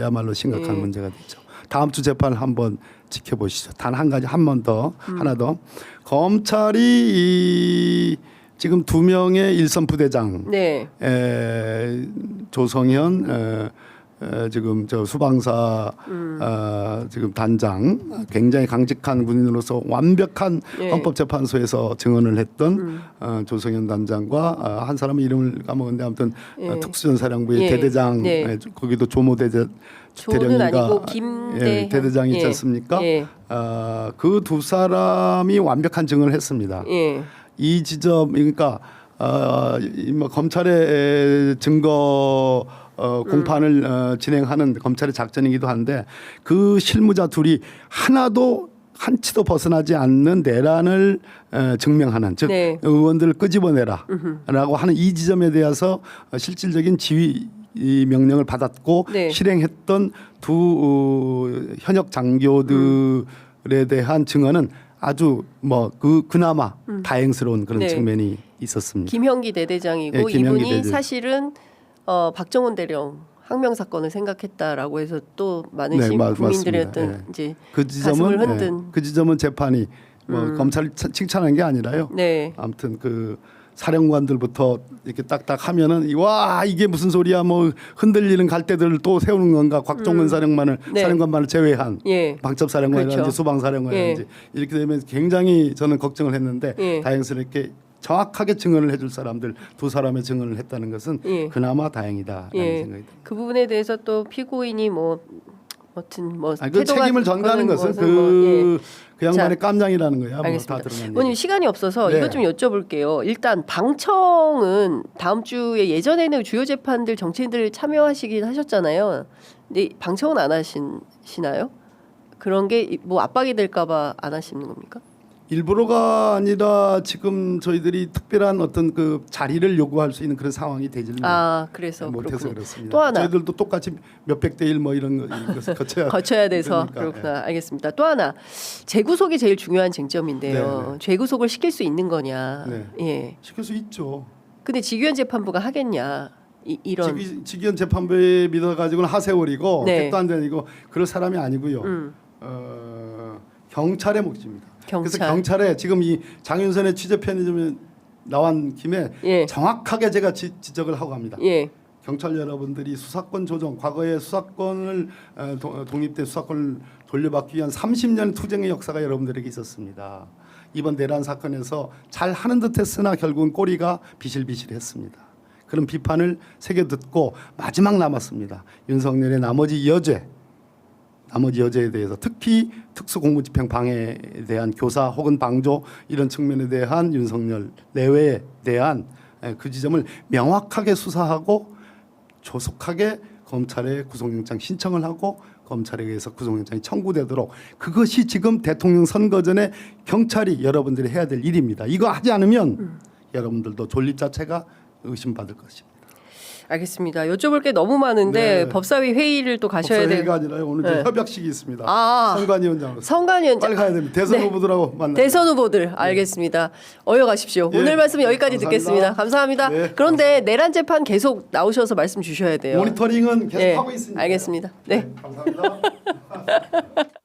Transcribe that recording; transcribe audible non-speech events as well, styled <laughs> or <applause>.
야말로 심각한 예. 문제가 되죠. 다음 주 재판을 한번 지켜보시죠. 단 한 가지 한 번 더 음. 하나 더 검찰이 이 지금 두 명의 일선 부대장 네. 에, 조성현 에, 에, 지금 저 수방사 음. 어, 지금 단장 굉장히 강직한 군인으로서 완벽한 예. 음. 헌법재판소에서 증언을 했던 어, 조성현 단장과 어, 한 사람의 이름을 까먹었는데 아무튼 예. 어, 특수전사령부의 예. 대대장 네. 에, 거기도 조모 대대 대령이가 김대현. 예, 대대장이 있지 예. 않습니까? 예. 어, 그두 사람이 완벽한 증언을 했습니다. 예. 이 지점 그러니까 어, 이뭐 검찰의 증거 어, 공판을 어, 진행하는 검찰의 작전이기도 한데 그 실무자 둘이 하나도 한치도 벗어나지 않는 내란을 어, 증명하는 즉 네. 의원들을 끄집어내라라고 하는 이 지점에 대해서 어, 실질적인 지휘 이 명령을 받았고 네. 실행했던 두 어, 현역 장교들에 대한 증언은 아주 뭐 그 그나마 다행스러운 그런 네. 측면이 있었습니다. 김형기 대대장이고 예, 김형기 이분이 대대장. 사실은 어, 박정훈 대령 항명 사건을 생각했다라고 해서 또 많은 네, 시 맞- 국민들의. 어떤 예. 이제 그 가슴을 지점은 흔든. 예, 그 지점은 재판이 뭐 검찰 칭찬한 게 아니라요. 네. 아무튼 그 사령관들부터 이렇게 딱딱 하면은 와 이게 무슨 소리야 뭐 흔들리는 갈대들을 또 세우는 건가 곽종근 사령관을 네. 사령관만을 제외한 예. 방첩 사령관이라든지 그렇죠. 수방 사령관이라든지 이렇게 되면 굉장히 저는 걱정을 했는데 예. 다행스럽게 정확하게 증언을 해줄 사람들 두 사람의 증언을 했다는 것은 예. 그나마 다행이다라는 예. 생각이 듭니다. 그 부분에 대해서 또 피고인이 뭐 어떤 뭐 아니, 그 책임을 전가하는 것은 것은 뭐, 예. 그, 그 양반의 자, 깜냥이라는 거야. 알겠습니다. 의원님 얘기. 시간이 없어서 네. 이것 좀 여쭤볼게요. 일단 방청은 다음 주에 예전에는 주요 재판들 정치인들 참여하시긴 하셨잖아요. 근데 방청은 안 하시나요? 그런 게 뭐 압박이 될까봐 안 하시는 겁니까? 일부러가 아니라 지금 저희들이 특별한 어떤 그 자리를 요구할 수 있는 그런 상황이 되지는 아 그래서 못해서 그렇군요. 그렇습니다. 또 하나 저희들도 똑같이 몇백 대 일 뭐 이런 거 이것을 <laughs> 거쳐야 거쳐야 돼서 그러니까, 그렇구나 알겠습니다. 또 하나 재구속이 제일 중요한 쟁점인데요. 네, 네. 재구속을 시킬 수 있는 거냐? 네. 예. 시킬 수 있죠. 근데 직위원 재판부가 하겠냐? 이, 이런 직위, 직위원 재판부에 믿어가지고는 하세월이고 네. 객도 안 되고 그럴 사람이 아니고요. 음, 어, 경찰의 몫입니다. 그래서 경찰. 경찰에 지금 이 장윤선의 취재 편의점에 나온 김에 예. 정확하게 제가 지, 지적을 하고 갑니다. 예. 경찰 여러분들이 수사권 조정, 과거의 수사권을 어, 도- 독립된 수사권을 돌려받기 위한 30년 투쟁의 역사가 여러분들에게 있었습니다. 이번 내란 사건에서 잘 하는 듯했으나 결국은 꼬리가 비실비실했습니다. 그런 비판을 새겨 듣고 마지막 남았습니다. 윤석열의 나머지 여죄, 나머지 여죄에 대해서 특히 특수공무집행 방해에 대한 교사 혹은 방조 이런 측면에 대한 윤석열 내외에 대한 에, 그 지점을 명확하게 수사하고 조속하게 검찰에 구속영장 신청을 하고 검찰에 의해서 구속영장이 청구되도록 그것이 지금 대통령 선거 전에 경찰이 여러분들이 해야 될 일입니다. 이거 하지 않으면 여러분들도 존립 자체가 의심받을 것입니다. 알겠습니다. 여쭤볼 게 너무 많은데 네. 법사위 회의를 또 가셔야 돼요. 법사위가 아니라 오늘 네. 저 협약식이 있습니다. 아. 선관위원장으로 성관위원장 빨리 가야 됩니다. 대선 네. 후보들하고 만나. 대선 후보들 알겠습니다. 어여 가십시오. 예. 오늘 말씀 여기까지 감사합니다. 듣겠습니다. 감사합니다. 네. 그런데 내란 재판 계속 나오셔서 말씀 주셔야 돼요. 모니터링은 계속 예, 하고 있습니다. 알겠습니다. 네. 감사합니다. <laughs>